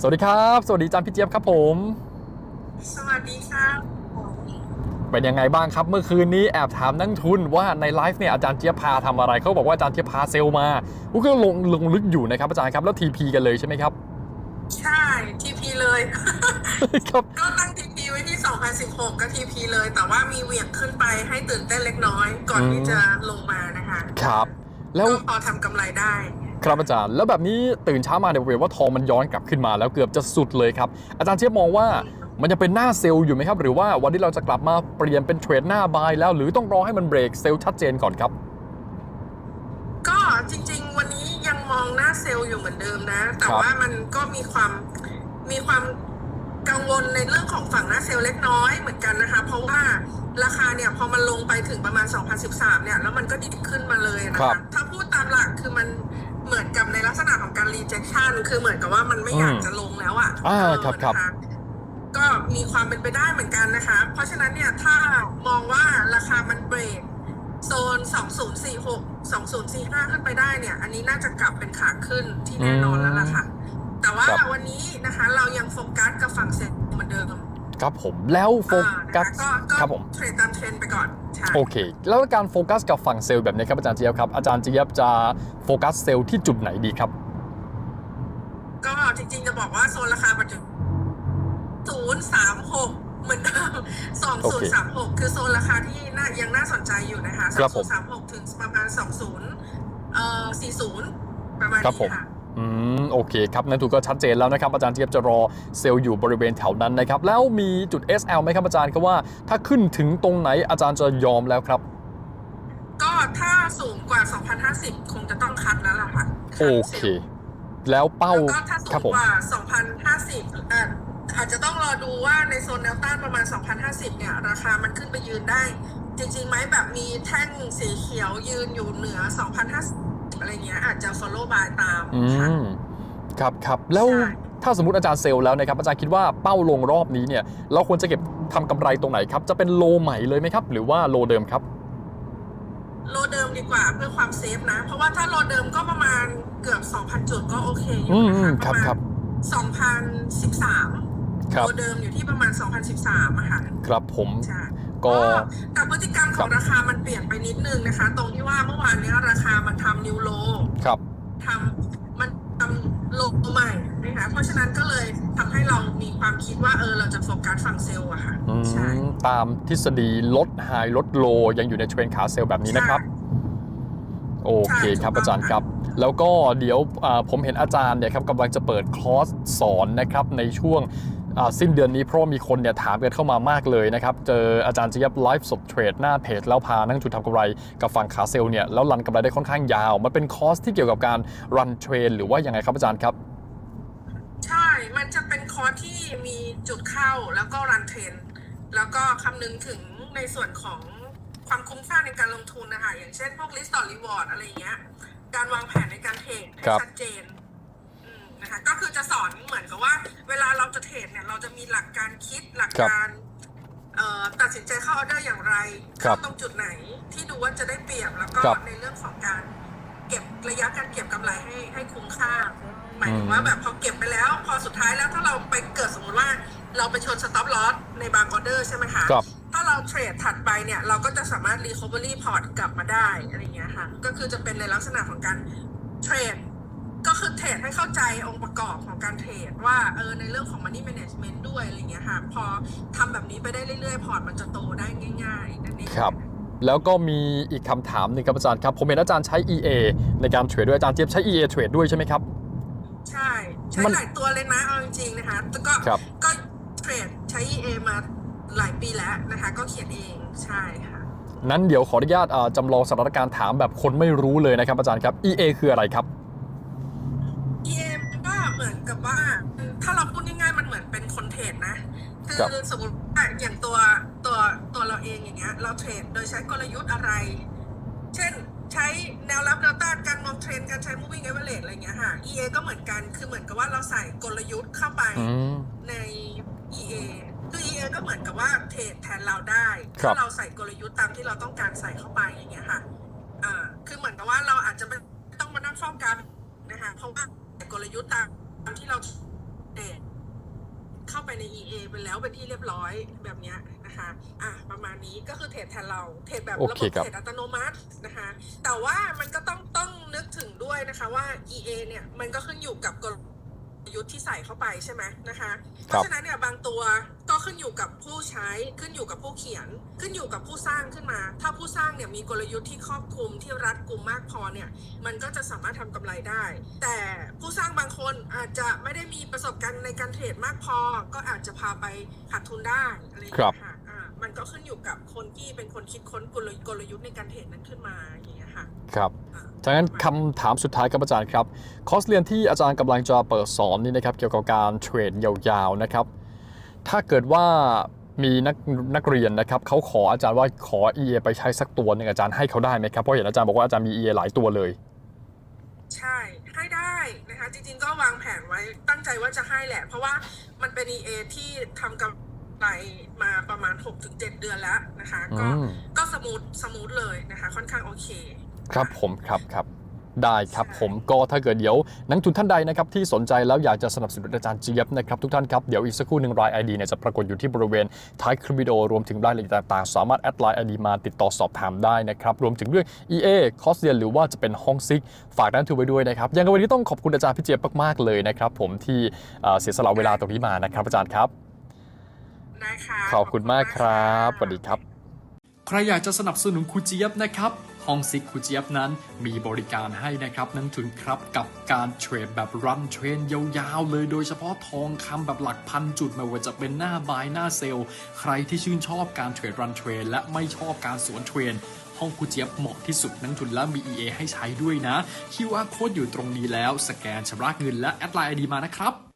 สวัสดีครับ สวัสดีอาจารย์พี่เจี๊ยบครับผม สวัสดีครับเป็นยังไงบ้างครับ เมื่อคืนนี้แอบถามนักทุนว่าในไลฟ์เนี่ยอาจารย์เจี๊ยบพาทำอะไรเขาบอกว่าอาจารย์เจี๊ยบพาเซลล์มาอุ๊ยก็ลงลงลึกอยู่นะครับอาจารย์ครับแล้วทีพีกันเลยใช่ไหมครับ ใช่ทีพีเลยครับก็ตั้งทีพีไว้ที่ 2016 ก็ทีพีเลย แต่ว่ามีเหวี่ยงขึ้นไปให้ตื่นเต้นเล็กน้อย ก่อนอืมที่จะลงมานะคะ ครับ แล้วก็พอทำกำไรได้ ครับอาจารย์ แล้วแบบนี้ตื่นเช้ามาเนี่ยเห็นว่าทองมันย้อนกลับขึ้นมาแล้วเกือบจะสุดเลยครับ อาจารย์เจี๊ยบมองว่ามันจะเป็นหน้าเซลล์อยู่ไหมครับ หรือว่าวันที่เราจะกลับมาเปลี่ยนเป็นเทรดหน้าบายแล้วหรือต้องรอให้มันเบรกเซลล์ชัดเจนก่อนครับ ก็จริง ๆ วันนี้ยังมองหน้าเซลล์อยู่เหมือนเดิมนะ แต่ครับว่ามันก็มีความมีความกังวลในเรื่องของฝั่งหน้าเซลล์เล็กน้อยเหมือนกันนะคะ เพราะว่าราคาเนี่ยพอมันลงไปถึงประมาณ 2013 เนี่ย แล้วมันก็ดีดขึ้นมาเลยนะครัคะบถ้าพูดตามหลักคือมัน เหมือนกับในลักษณะของการ rejection คือเหมือนกับว่ามันไม่อยากอืมจะลงแล้วอะอ่าเออครับครับนะคะก็มีความเป็นไปได้เหมือนกันนะคะ เพราะฉะนั้นเนี่ยถ้ามองว่าราคามันเบรกโซน 2046 2045 ขึ้นไปได้เนี่ย อันนี้น่าจะกลับเป็นขาขึ้นที่แน่นอนแล้วล่ะค่ะ แต่ว่าครับวันนี้นะคะ เรายังโฟกัสกับฝั่งเซ็นเหมือนเดิม ครับผมแล้วโฟอ่ากัสนะคะก็ก็ครับผมเทรดตามเทรนด์ไปก่อนใช่โอเค แล้วการโฟกัสกับฝั่งเซลล์แบบนี้ครับอาจารย์เจี๊ยบครับอาจารย์เจี๊ยบจะโฟกัสเซลล์ที่จุดไหนดีครับ ก็จริงๆจะบอกว่าโซนราคาปัจจุบัน036เหมือนเดิมโอเค2036คือโซนราคาที่น่ายังน่าสนใจอยู่นะคะครับผม2036ถึงประมาณ20เอ่อ40ประมาณครับนี้ผมค่ะ อืมโอเคครับนั่นถูกก็ชัดเจนแล้วนะครับอาจารย์เจี๊ยบจะรอเซลล์อยู่บริเวณแถวนั้นนะครับ แล้วมีจุด SL ไหมครับอาจารย์ครับว่า ถ้าขึ้นถึงตรงไหนอาจารย์จะยอมแล้วครับ ก็ถ้าสูงกว่า 2,050 คงจะต้องคัดแล้วล่ะค่ะโอเค แล้วเป้าแล้วก็ถ้าสูครับงผมกว่า 2,050อะอาจจะต้องรอดูว่าในโซนแนวต้านประมาณ 2,050 เนี่ย ราคามันขึ้นไปยืนได้ จริงๆไหมแบบมีแท่งสีเขียวยืนอยู่เหนือ 2,050 อะไรเงี้ยอาจจะ follow by ตามอืค่ะมครับครับแล้วใช่ถ้าสมมติอาจารย์เซลล์แล้วนะครับ อาจารย์คิดว่าเป้าลงรอบนี้เนี่ย เราควรจะเก็บทำกำไรตรงไหนครับ จะเป็นโลใหม่เลยไหมครับ หรือว่าโลเดิมครับ โลเดิมดีกว่าเพื่อความเซฟนะ เพราะว่าถ้าโลเดิมก็ประมาณเกือบ 2,000 จุดก็โอเคอยู่อืมนะอืคะมครับประคมารัณบ2013 ครับโลเดิมอยู่ที่ประมาณ 2013อะค่ะครับผม ใช่ ก็แต่พฤติกรรมของราคามันเปลี่ยนไปนิดนึงนะคะ ตรงที่ว่าเมื่อวานเนี้ยราคามันทำนิวโลครับทำมันทำโลใหม่นะคะเพราะฉะนั้นก็เลยทำให้เรามีความคิดว่าเออเราจะโฟกัสฝั่งเซลล์อะค่ะอืมใช่ตามทฤษฎีลดไฮลดโลยังอยู่ในเทรนขาเซลล์แบบนี้นะครับ โอเคครับอาจารย์ครับแล้วก็เดี๋ยวอ่าผมเห็นอาจารย์เนี่ยครับกำลังจะเปิดคอร์สสอนนะครับในช่วงอ่า สิ้นเดือนนี้เพราะว่ามีคนเนี่ยถามกันเข้ามามากเลยนะครับ เจออาจารย์เจี๊ยบไลฟ์สดเทรดหน้าเพจแล้วพานั่งจุดทำกำไรกับฝั่งขาเซลล์เนี่ยแล้วรันกำไรได้ค่อนข้างยาว มันเป็นคอร์สที่เกี่ยวกับการรันเทรนหรือว่ายังไงครับอาจารย์ครับ ใช่ มันจะเป็นคอร์สที่มีจุดเข้าแล้วก็รันเทรนแล้วก็คำนึงถึงในส่วนของความคุ้มค่าในการลงทุนนะคะอย่างเช่นพวก list ต่อ reward อะไรอย่างเงี้ยการวางแผนในการเทรดให้ครับชัดเจนอืมนะคะก็คือจะสอนเหมือนกับว่าเวลา กการเอ่อตัดสินใจเข้าออเดอร์อย่างไรครับเข้าตรงจุดไหนที่ดูว่าจะได้เปรียบแล้วก็ครับในเรื่องของการเก็บระยะการเก็บกำไรให้ให้คุ้มค่า หมายถึงว่าแบบพอเก็บไปแล้ว พอสุดท้ายแล้วถ้าเราไปเกิดสมมุติว่าเราไปชนสต็อปลอสในบางออเดอร์ใช่ไหมคะครับถ้าเราเทรดถัดไปเนี่ย เราก็จะสามารถ recovery port กลับมาได้อะไรเงี้ยค่ะ ก็คือจะเป็นในลักษณะของการเทรดก็คือเทรด ให้เข้าใจองค์ประกอบของการเทรดว่าเออในเรื่องของ money management ด้วยอะไรเงี้ยค่ะพอทำแบบนี้ไปได้เรื่อยๆ พอร์ตมันจะโตได้ง่ายๆนั่นเองครับแล้วก็มีอีกคำถามหนึ่งครับอาจารย์ครับ ผมเห็นอาจารย์ใช้ EA ในการเทรดด้วยอาจารย์เจี๊ยบใช้ EA เทรดด้วยใช่ไหมครับ ใช่ใช้มันหลายตัวเลยนะเอาจริงๆนะคะแล้วก็ครับก็เทรดใช้ EA มาหลายปีแล้วนะคะ ก็เขียนเองใช่ค่ะนั้นเดี๋ยวขออนุญาตอ่าจำลองสถานการณ์ถามแบบคนไม่รู้เลยนะครับอาจารย์ครับ EA คืออะไรครับ คืครับอสมมติว่าอย่างตัวตัวตัวเราเองอย่างเงี้ยเราเทรดโดยใช้กลยุทธ์อะไร เช่นใช้แนวรับแนวต้านการมองเทรนด์การใช้ moving average อะไรเงี้ยค่ะ EA ก็เหมือนกันคือเหมือนกับว่าเราใส่กลยุทธ์เข้าไปอืมใน EA คือ EA ก็เหมือนกับว่าเทรดแทนเราได้ครับถ้าเราใส่กลยุทธ์ตามที่เราต้องการใส่เข้าไปอย่างเงี้ยค่ะอ่าคือเหมือนกับว่าเราอาจจะไม่ต้องมานั่งเฝ้าการนะคะเพราะว่าใส่กลยุทธ์ตามตามที่เราเทรด ไปใน EA ไปแล้วเป็นที่เรียบร้อยแบบเนี้ยนะคะอะประมาณนี้ก็คือเทรดแทนเราเทรดแบบโอระเคบบครับเทรดอัตโนมัตินะคะ แต่ว่ามันก็ต้องต้องนึกถึงด้วยนะคะว่า EA เนี่ยมันก็ขึ้นอยู่กับกลยุทธ์ที่ใส่เข้าไปใช่ไหมนะคะ เพราะฉะนั้นเนี่ยบางตัวก็ ขึ้นอยู่กับผู้ใช้ขึ้นอยู่กับผู้เขียน ขึ้นอยู่กับผู้สร้างขึ้นมา ถ้าผู้สร้างเนี่ยมีกลยุทธ์ที่ครอบคลุมที่รัดกุมมากพอเนี่ยมันก็จะสามารถทำกำไรได้ แต่ผู้สร้างบางคนอาจจะไม่ได้มีประสบการณ์ในการเทรดมากพอ ก็อาจจะพาไปขาดทุนได้อะไรอย่างครัเงี้บยค่ะอ่ามันก็ขึ้นอยู่กับคนที่เป็นคนคิดค้นกลยุกลยุทธ์ในการเทรดนั้นขึ้นมาอย่างเงี้ยค่ะครับอ่าดังนั้นคำถามสุดท้ายครับอาจารย์ครับ คอร์สเรียนที่อาจารย์กำลังจะเปิดสอนนี่นะครับเกี่ยวกับการเทรดยาวๆนะครับ ถ้าเกิดว่ามีนักนักเรียนนะครับเขาขออาจารย์ว่าขอ EA ไปใช้สักตัวหนึ่งอาจารย์ให้เขาได้ไหมครับเพราะเห็นอาจารย์บอกว่าอาจารย์มี EA หลายตัวเลย ใช่ให้ได้นะคะจริงๆก็วางแผนไว้ตั้งใจว่าจะให้แหละ เพราะว่ามันเป็น EA ที่ทำกำไรมาประมาณ 6-7 เดือนแล้วนะคะ ก็อืม ก็สมูทสมูทเลยนะคะ ค่อนข้างโอเค ครับผมครับครับ ได้ครับใช่ผมก็ถ้าเกิดเดี๋ยวนักทุนท่านใดนะครับที่สนใจแล้วอยากจะสนับสนุนอาจารย์เจี๊ยบนะครับทุกท่านครับเดี๋ยวอีกสักครู่หนึ่งราย ID เนี่ยจะปรากฏอยู่ที่บริเวณท้ายคลิปวิดีโอรวมถึงรายละเอียดต่างๆ สามารถแอดไลน์ ID มาติดต่อสอบถามได้นะครับรวมถึงเรื่อง EA คอร์สเรียนหรือว่าจะเป็นห้องซิกฝากนักทุนไว้ด้วยนะครับยังไงวันนี้ต้องขอบคุณอาจารย์พี่เจี๊ยบมากๆเลยนะครับผมที่เอ่อเสียสละเวลาตรงนี้มานะครับอาจารย์ครับนะคะขอบคุณมากครับะสวัสดีครับ ใครอยากจะสนับสนุนครูเจี๊ยบนะครับ ห้องซิกครูเจี๊ยบนั้นมีบริการให้นะครับนักทุนครับกับการเทรดแบบรันเทรนยาวๆเลยโดยเฉพาะทองคำแบบหลักพันจุดไม่ว่าจะเป็นหน้าบายหน้าเซลล์ ใครที่ชื่นชอบการเทรดรันเทรนและไม่ชอบการสวนเทรนห้องครูเจี๊ยบเหมาะที่สุดนักทุนและมี EA ให้ใช้ด้วยนะ QR code อยู่ตรงนี้แล้ว สแกนชำระเงินและแอดไลน์ ID มานะครับ